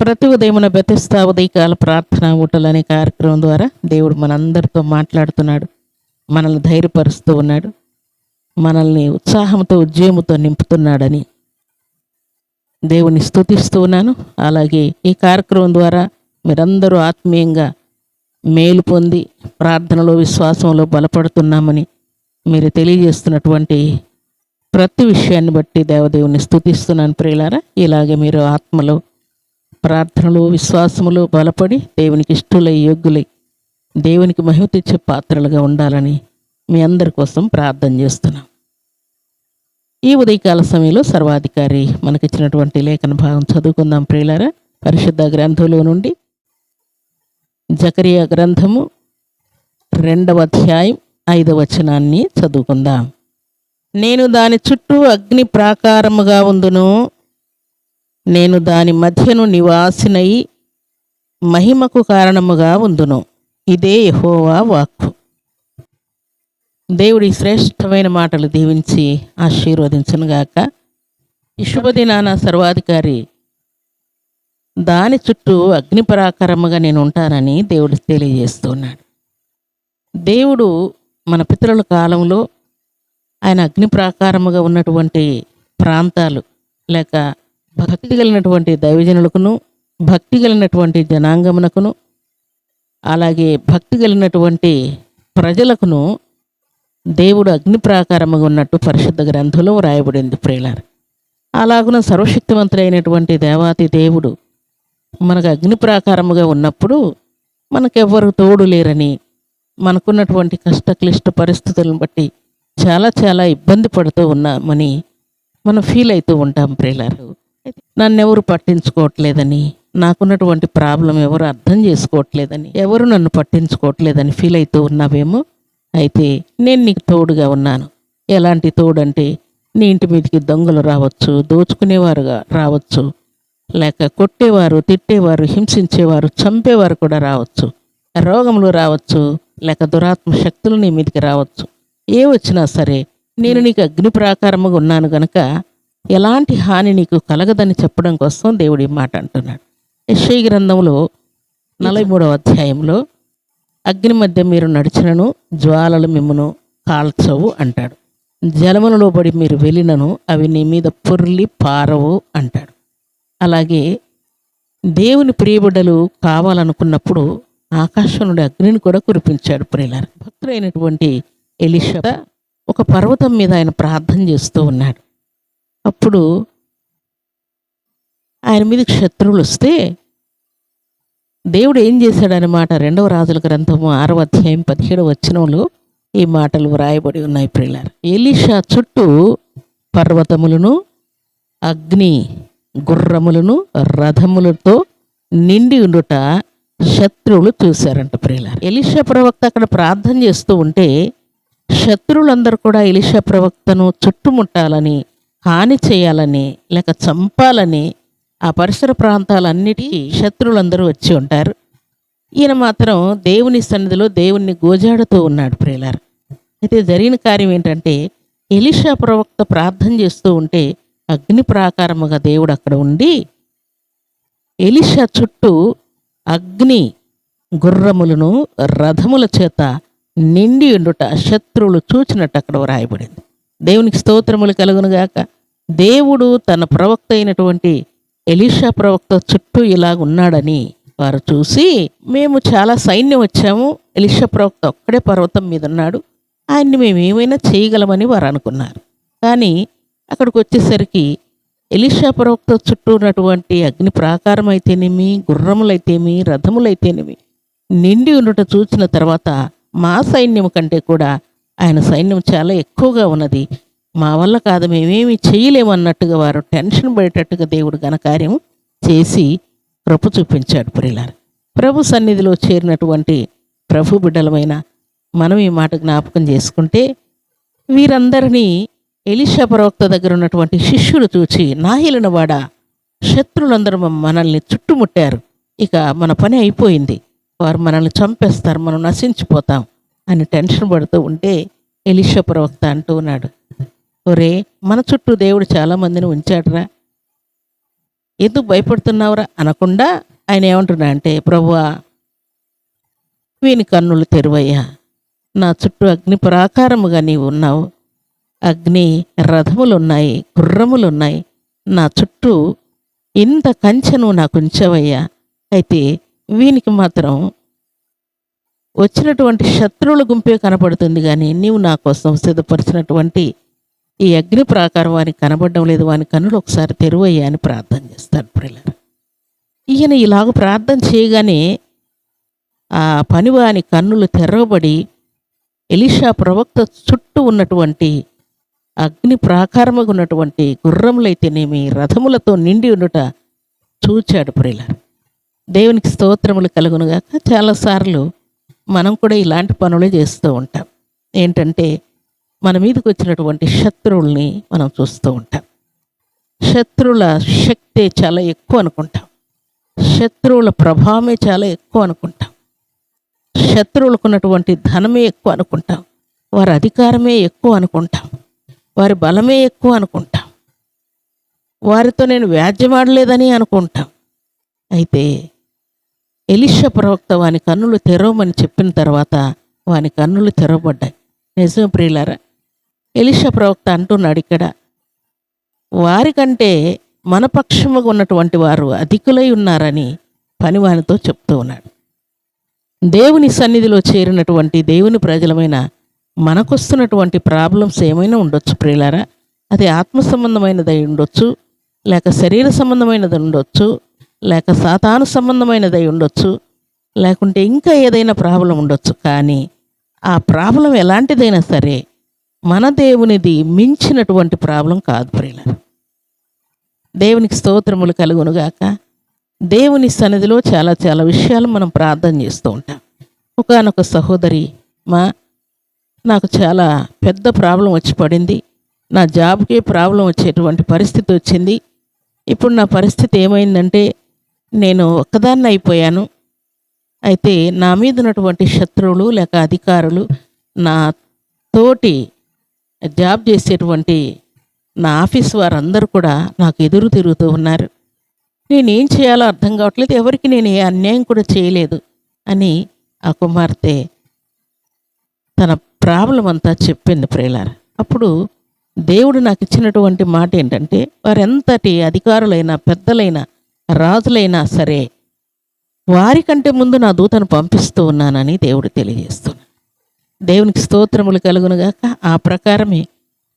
ప్రతి ఉదయమున బెతస్తా ఉదయకాల ప్రార్థన ఊటలు అనే కార్యక్రమం ద్వారా దేవుడు మనందరితో మాట్లాడుతున్నాడు మనల్ని ధైర్యపరుస్తూ ఉన్నాడు మనల్ని ఉత్సాహంతో ఉద్యమంతో నింపుతున్నాడని దేవుని స్థుతిస్తూ ఉన్నాను. అలాగే ఈ కార్యక్రమం ద్వారా మీరందరూ ఆత్మీయంగా మేలు పొంది ప్రార్థనలో విశ్వాసంలో బలపడుతున్నామని మీరు తెలియజేస్తున్నటువంటి ప్రతి విషయాన్ని బట్టి దేవదేవుని స్థుతిస్తున్నాను ప్రియులారా. ఇలాగే మీరు ఆత్మలో ప్రార్థనలు విశ్వాసములు బలపడి దేవునికి ఇష్టులై యోగ్యులై దేవునికి మహిమ తెచ్చే పాత్రలుగా ఉండాలని మీ అందరి కోసం ప్రార్థన చేస్తున్నాం. ఈ ఉదయకాల సమయంలో సర్వాధికారి మనకిచ్చినటువంటి లేఖన భాగం చదువుకుందాం ప్రియులారా. పరిశుద్ధ గ్రంథంలో నుండి జకరియా గ్రంథము రెండవ అధ్యాయం ఐదవ వచనాన్ని చదువుకుందాం. నేను దాని చుట్టూ అగ్ని ప్రాకారముగా ఉందును. నేను దాని మధ్యను నివాసినై మహిమకు కారణముగా ఉందును. ఇదే యహోవా వాక్కు. దేవుడి శ్రేష్టమైన మాటలు దీవించి ఆశీర్వదించనుగాక ఈ శుభదినాన సర్వాధికారి దాని చుట్టూ అగ్ని ప్రాకారముగా నేను ఉంటానని దేవుడు తెలియజేస్తున్నాడు. దేవుడు మన పితరుల కాలంలో ఆయన అగ్ని ప్రాకారముగా ఉన్నటువంటి ప్రాంతాలు లేక భక్తి కలిగినటువంటి దైవజనులకును భక్తి కలిగినటువంటి జనాంగమునకును అలాగే భక్తి కలిగినటువంటి ప్రజలకును దేవుడు అగ్ని ప్రాకారముగా ఉన్నట్టు పరిశుద్ధ గ్రంథంలో వ్రాయబడింది ప్రియులారు. అలాగున సర్వశక్తివంతుడైనటువంటి దేవాతి దేవుడు మనకు అగ్ని ప్రాకారముగా ఉన్నప్పుడు మనకెవ్వరు తోడు లేరని మనకున్నటువంటి కష్ట క్లిష్ట పరిస్థితులను బట్టి చాలా చాలా ఇబ్బంది పడుతూ ఉన్నామని మనం ఫీల్ అవుతూ ఉంటాం ప్రియులారు. నన్ను ఎవరు పట్టించుకోవట్లేదని నాకున్నటువంటి ప్రాబ్లం ఎవరు అర్థం చేసుకోవట్లేదని ఎవరు నన్ను పట్టించుకోవట్లేదని ఫీల్ అవుతూ ఉన్నావేమో అయితే నేను నీకు తోడుగా ఉన్నాను. ఎలాంటి తోడు అంటే నీ ఇంటి మీదకి దొంగలు రావచ్చు దోచుకునేవారుగా రావచ్చు లేక కొట్టేవారు తిట్టేవారు హింసించేవారు చంపేవారు కూడా రావచ్చు. రోగములు రావచ్చు లేక దురాత్మ శక్తులు నీ మీదకి రావచ్చు. ఏ వచ్చినా సరే నేను నీకు అగ్ని ప్రాకారముగా ఉన్నాను గనక ఎలాంటి హాని నీకు కలగదని చెప్పడం కోసం దేవుడి మాట అంటున్నాడు. యశ్ఐ గ్రంథంలో నలభై మూడవ అధ్యాయంలో అగ్ని మధ్య మీరు నడిచినను జ్వాలలు మిమ్మను కాల్చవు అంటాడు. జలములలో మీరు వెళ్ళినను అవి నీ మీద పొర్లి పారవు అంటాడు. అలాగే దేవుని ప్రియబిడ్డలు కావాలనుకున్నప్పుడు ఆకాశం నుండి అగ్నిని కూడా కురిపించాడు ప్రియులారు. భక్తుడైనటువంటి ఎలిషా ఒక పర్వతం మీద ఆయన ప్రార్థన చేస్తూ ఉన్నాడు. అప్పుడు ఆయన మీదకి శత్రువులు వస్తే దేవుడు ఏం చేశాడనమాట రెండవ రాజుల గ్రంథము ఆరవ అధ్యాయం పదిహేడవ వచనంలో ఈ మాటలు వ్రాయబడి ఉన్నాయి ప్రిల్లారు ఎలీషా చుట్టూ పర్వతములను అగ్ని గుర్రములను రథములతో నిండి ఉండుట శత్రువులు చూశారంట ప్రియులారు. ఎలీషా ప్రవక్త అక్కడ ప్రార్థన చేస్తూ ఉంటే శత్రువులందరూ కూడా ఎలీషా ప్రవక్తను చుట్టుముట్టాలని హాని చేయాలని లేక చంపాలని ఆ పరిసర ప్రాంతాలన్నిటికీ శత్రువులందరూ వచ్చి ఉంటారు. ఈయన మాత్రం దేవుని సన్నిధిలో దేవుణ్ణి గోజాడుతూ ఉన్నాడు ప్రియులారు. అయితే జరిగిన కార్యం ఏంటంటే ఎలిషా ప్రవక్త ప్రార్థన చేస్తూ ఉంటే అగ్ని ప్రాకారముగా దేవుడు అక్కడ ఉండి ఎలిషా చుట్టూ అగ్ని గుర్రములను రథముల చేత నిండి ఉండుట శత్రువులు చూచినట్టు అక్కడ వ్రాయబడింది. దేవునికి స్తోత్రములు కలుగునుగాక దేవుడు తన ప్రవక్త అయినటువంటి ఎలీషా ప్రవక్త చుట్టూ ఇలా ఉన్నాడని వారు చూసి మేము చాలా సైన్యం వచ్చాము. ఎలీషా ప్రవక్త ఒక్కడే పర్వతం మీద ఉన్నాడు. ఆయన్ని మేము ఏమైనా చేయగలమని వారు అనుకున్నారు. కానీ అక్కడికి వచ్చేసరికి ఎలీషా ప్రవక్త చుట్టూ ఉన్నటువంటి అగ్ని ప్రాకారం అయితేనేమి గుర్రములైతేమి రథములైతేనేమి నిండి ఉండట చూసిన తర్వాత మా సైన్యం కంటే కూడా ఆయన సైన్యం చాలా ఎక్కువగా ఉన్నది. మా వల్ల కాదు మేమేమి చేయలేమన్నట్టుగా వారు టెన్షన్ పడేటట్టుగా దేవుడు ఘనకార్యం చేసి కృప చూపించాడు ప్రిలారు ప్రభు సన్నిధిలో చేరినటువంటి ప్రభు బిడ్డలమైన మనం ఈ మాట జ్ఞాపకం చేసుకుంటే వీరందరినీ ఎలిషా ప్రవక్త దగ్గర ఉన్నటువంటి శిష్యులు చూచి నాహిలిన వాడ శత్రులందరూ మనల్ని చుట్టుముట్టారు. ఇక మన పని అయిపోయింది. వారు మనల్ని చంపేస్తారు మనం నశించిపోతాం. అని టెన్షన్ పడుతూ ఉంటే ఎలిషా ప్రవక్త అంటూ ఉన్నాడు ఒరే మన చుట్టూ దేవుడు చాలామందిని ఉంచాడురా. ఎందుకు భయపడుతున్నావురా? అనకుండా ఆయన ఏమంటున్నా అంటే ప్రభువా వీని కన్నులు తెరువయ్యా. నా చుట్టూ అగ్ని ప్రాకారముగా నీవు ఉన్నావు. అగ్ని రథములున్నాయి గుర్రములున్నాయి. నా చుట్టూ ఇంత కంచెను నాకు ఉంచవయ్యా. అయితే వీనికి మాత్రం వచ్చినటువంటి శత్రువుల గుంపే కనపడుతుంది కానీ నీవు నా కోసం సిద్ధపరిచినటువంటి ఈ అగ్ని ప్రాకారం వానికి కనబడడం లేదు. వాని కన్నులు ఒకసారి తెరువయ్యా అని ప్రార్థన చేస్తాడు ప్రిల్లర్ ఈయన ఇలాగ ప్రార్థన చేయగానే ఆ పనివాని కన్నులు తెరవబడి ఎలిషా ప్రవక్త చుట్టూ ఉన్నటువంటి అగ్ని ప్రాకారముగా ఉన్నటువంటి గుర్రములైతేనేమి రథములతో నిండి ఉండుట చూచాడు ప్రిల్లర్ దేవునికి స్తోత్రములు కలుగునుగాక. చాలాసార్లు మనం కూడా ఇలాంటి పనులే చేస్తూ ఉంటాం. ఏంటంటే మన మీదకి వచ్చినటువంటి శత్రువుల్ని మనం చూస్తూ ఉంటాం. శత్రువుల శక్తి చాలా ఎక్కువ అనుకుంటాం. శత్రువుల ప్రభావమే చాలా ఎక్కువ అనుకుంటాం. శత్రువులకు ఉన్నటువంటి ధనమే ఎక్కువ అనుకుంటాం. వారి అధికారమే ఎక్కువ అనుకుంటాం. వారి బలమే ఎక్కువ అనుకుంటాం. వారితో నేను వ్యాజ్యమాడలేదని అనుకుంటాం. అయితే ఎలిష ప్రవక్త వాని కన్నులు తెరవమని చెప్పిన తర్వాత వాని కన్నులు తెరవబడ్డాయి. నిజం ప్రియులారా ఎలిష ప్రవక్త అంటున్నాడు ఇక్కడ వారికంటే మన పక్షముగా ఉన్నటువంటి వారు అధికులై ఉన్నారని పనివానితో చెప్తూ ఉన్నాడు. దేవుని సన్నిధిలో చేరినటువంటి దేవుని ప్రజలమైన మనకొస్తున్నటువంటి ప్రాబ్లమ్స్ ఏమైనా ఉండొచ్చు ప్రియులారా? అది ఆత్మ సంబంధమైనది అయి ఉండొచ్చు లేక శరీర సంబంధమైనది ఉండొచ్చు లేక సాతాను సంబంధమైనది అయి ఉండొచ్చు లేకుంటే ఇంకా ఏదైనా ప్రాబ్లం ఉండొచ్చు. కానీ ఆ ప్రాబ్లం ఎలాంటిదైనా సరే మన దేవునిది మించినటువంటి ప్రాబ్లం కాదు ప్రియులారా. దేవునికి స్తోత్రములు కలుగునుగాక దేవుని సన్నిధిలో చాలా చాలా విషయాలు మనం ప్రార్థన చేస్తూ ఉంటాం. ఒకనొక సహోదరి మా నాకు చాలా పెద్ద ప్రాబ్లం వచ్చి పడింది. నా జాబ్కి ప్రాబ్లం వచ్చేటువంటి పరిస్థితి వచ్చింది. ఇప్పుడు నా పరిస్థితి ఏమైందంటే నేను ఒక్కదాన్ని అయిపోయాను. అయితే నా మీద ఉన్నటువంటి శత్రువులు లేక అధికారులు నా తోటి జాబ్ చేసేటువంటి నా ఆఫీస్ వారందరూ కూడా నాకు ఎదురు తిరుగుతూ ఉన్నారు. నేనేం చేయాలో అర్థం కావట్లేదు. ఎవరికి నేను ఏ అన్యాయం కూడా చేయలేదు అని ఆ కుమార్తె తన ప్రాబ్లం అంతా చెప్పింది ప్రేలార్ అప్పుడు దేవుడు నాకు ఇచ్చినటువంటి మాట ఏంటంటే వారెంతటి అధికారులైనా పెద్దలైనా రాజులైనా సరే వారికంటే ముందు నా దూతను పంపిస్తూ ఉన్నానని దేవుడు తెలియజేస్తున్నాడు. దేవునికి స్తోత్రములు కలుగునుగాక ఆ ప్రకారమే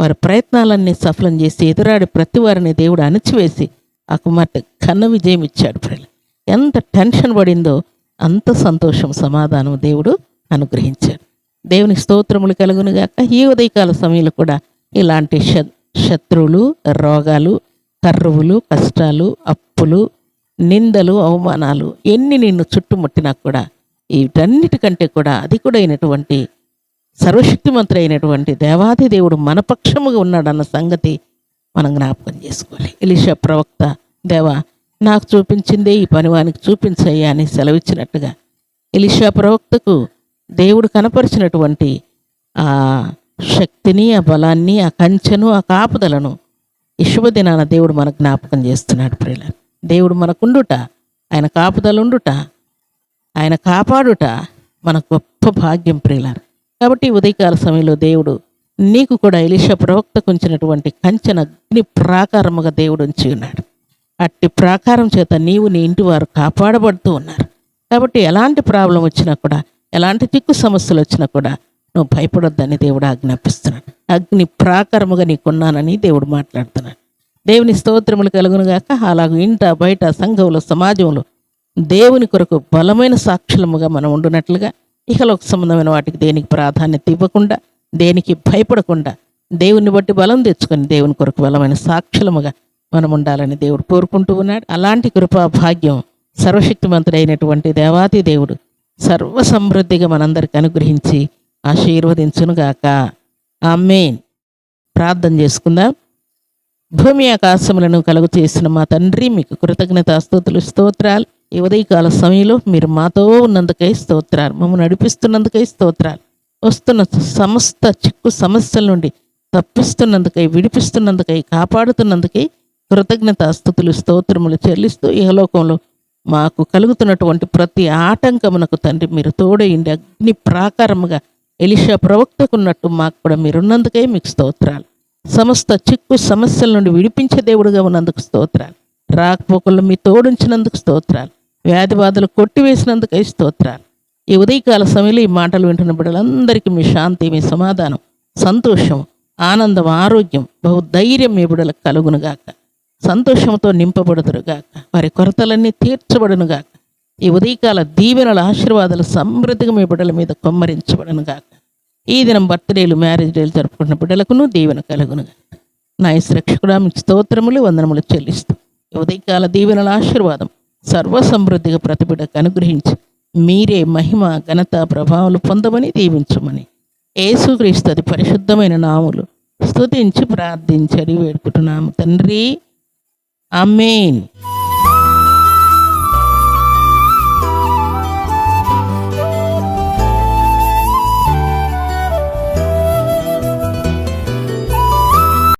వారి ప్రయత్నాలన్నీ సఫలం చేసి ఎదురాడి ప్రతి వారిని దేవుడు అణిచివేసి ఆ కుమార్తె కన్న విజయం ఇచ్చాడు ప్రజలు ఎంత టెన్షన్ పడిందో అంత సంతోషం సమాధానం దేవుడు అనుగ్రహించాడు. దేవుని స్తోత్రములు కలుగునుగాక ఈ ఉదయకాల సమయంలో కూడా ఇలాంటి శ- శత్రువులు రోగాలు కర్రువులు కష్టాలు అప్పులు నిందలు అవమానాలు ఎన్ని నిన్ను చుట్టుముట్టినా కూడా వీటన్నిటికంటే కూడా అధికుడైనటువంటి సర్వశక్తిమంతుడు అయినటువంటి దేవాది దేవుడు మన పక్షముగా ఉన్నాడన్న సంగతి మనం జ్ఞాపకం చేసుకోవాలి. ఎలిషా ప్రవక్త దేవా నాకు చూపించిందే ఈ పనివానికి చూపించయ్యా అని సెలవిచ్చినట్టుగా ఎలిషా ప్రవక్తకు దేవుడు కనపరిచినటువంటి ఆ శక్తిని ఆ బలాన్ని ఆ కంచెను ఆ కాపుదలను ఈ శుభదినాన దేవుడు మనకు జ్ఞాపకం చేస్తున్నాడు ప్రియుల దేవుడు మనకుండుట ఆయన కాపుదలుండుట ఆయన కాపాడుట మన గొప్ప భాగ్యం ప్రియులారు. కాబట్టి ఉదయకాల సమయంలో దేవుడు నీకు కూడా ఎలిషా ప్రవక్తకు ఉంచినటువంటి కంచెన అగ్ని ప్రాకారముగా దేవుడు ఉంచి ఉన్నాడు. అట్టి ప్రాకారం చేత నీవు నీ ఇంటి వారు కాపాడబడుతూ ఉన్నారు. కాబట్టి ఎలాంటి ప్రాబ్లం వచ్చినా కూడా ఎలాంటి చిక్కు సమస్యలు వచ్చినా కూడా నువ్వు భయపడొద్దని దేవుడు ఆజ్ఞాపిస్తున్నాడు. అగ్ని ప్రాకారముగా నీకున్నానని దేవుడు మాట్లాడుతున్నాడు. దేవుని స్తోత్రములు కలుగునుగాక అలాగ ఇంట బయట సంఘంలో సమాజంలో దేవుని కొరకు బలమైన సాక్షులముగా మనం ఉండునట్లుగా ఇహలోక సంబంధమైన వాటికి దేనికి ప్రాధాన్యత ఇవ్వకుండా దేనికి భయపడకుండా దేవుని బట్టి బలం తెచ్చుకొని దేవుని కొరకు బలమైన సాక్షులముగా మనం ఉండాలని దేవుడు కోరుకుంటూ ఉన్నాడు. అలాంటి కృపా భాగ్యం సర్వశక్తిమంతుడైనటువంటి దేవాతి దేవుడు సర్వ సమృద్ధిగా మనందరికి అనుగ్రహించి ఆశీర్వదించునుగాక ఆమెన్. ప్రార్థన చేసుకుందాం. భూమి ఆకాశములను కలుగు చేసిన మా తండ్రి మీకు కృతజ్ఞత స్తోతులు స్తోత్రాలు. ఈ ఉదయకాల సమయంలో మీరు మాతో ఉన్నందుకై స్తోత్రాలు మమ్మల్ని నడిపిస్తున్నందుకై స్తోత్రాలు. వస్తున్న సమస్త చిక్కు సమస్యల నుండి తప్పిస్తున్నందుకై విడిపిస్తున్నందుకై కాపాడుతున్నందుకై కృతజ్ఞత స్థుతులు స్తోత్రములు చెల్లిస్తూ ఇహలోకంలో మాకు కలుగుతున్నటువంటి ప్రతి ఆటంకమునకు తండ్రి మీరు తోడైండి అగ్ని ప్రాకారముగా ఎలిషా ప్రవక్తకున్నట్టు మాకు కూడా మీరున్నందుకై మీకు స్తోత్రాలు. సమస్త చిక్కు సమస్యల నుండి విడిపించే దేవుడుగా ఉన్నందుకు స్తోత్రాలు. రాకపోకలు మీ తోడుంచినందుకు స్తోత్రాలు. వ్యాధి బాధలు కొట్టివేసినందుకై స్తోత్రాలు. ఈ ఉదయకాల సమయంలో ఈ మాటలు వింటున్న బిడ్డలందరికీ మీ శాంతి మీ సమాధానం సంతోషం ఆనందం ఆరోగ్యం బహుధైర్యం మీ బిడ్డలకు కలుగునుగాక సంతోషంతో నింపబడుదురుగాక వారి కొరతలన్నీ తీర్చబడునుగాక ఈ ఉదయకాల దీవెనల ఆశీర్వాదాలు సమృద్ధిగా మీ బిడ్డల మీద కొమ్మరించబడనుగాక ఈ దినం బర్త్డేలు మ్యారేజ్ డేలు జరుపుకున్న బిడ్డలకును దీవెన కలుగును నా రక్షకుడా మీకు స్తోత్రములు వందనములు చెల్లిస్తూ ఉదయకాల దీవెనల ఆశీర్వాదం సర్వ సమృద్ధిగా ప్రతి బిడ్డకు అనుగ్రహించి మీరే మహిమ ఘనత ప్రభావాలు పొందమని దీవించమని ఏసుక్రీస్తుది పరిశుద్ధమైన నాములు స్తుతించి ప్రార్థించడి వేడుకుంటున్నాము. తండ్రి అమేన్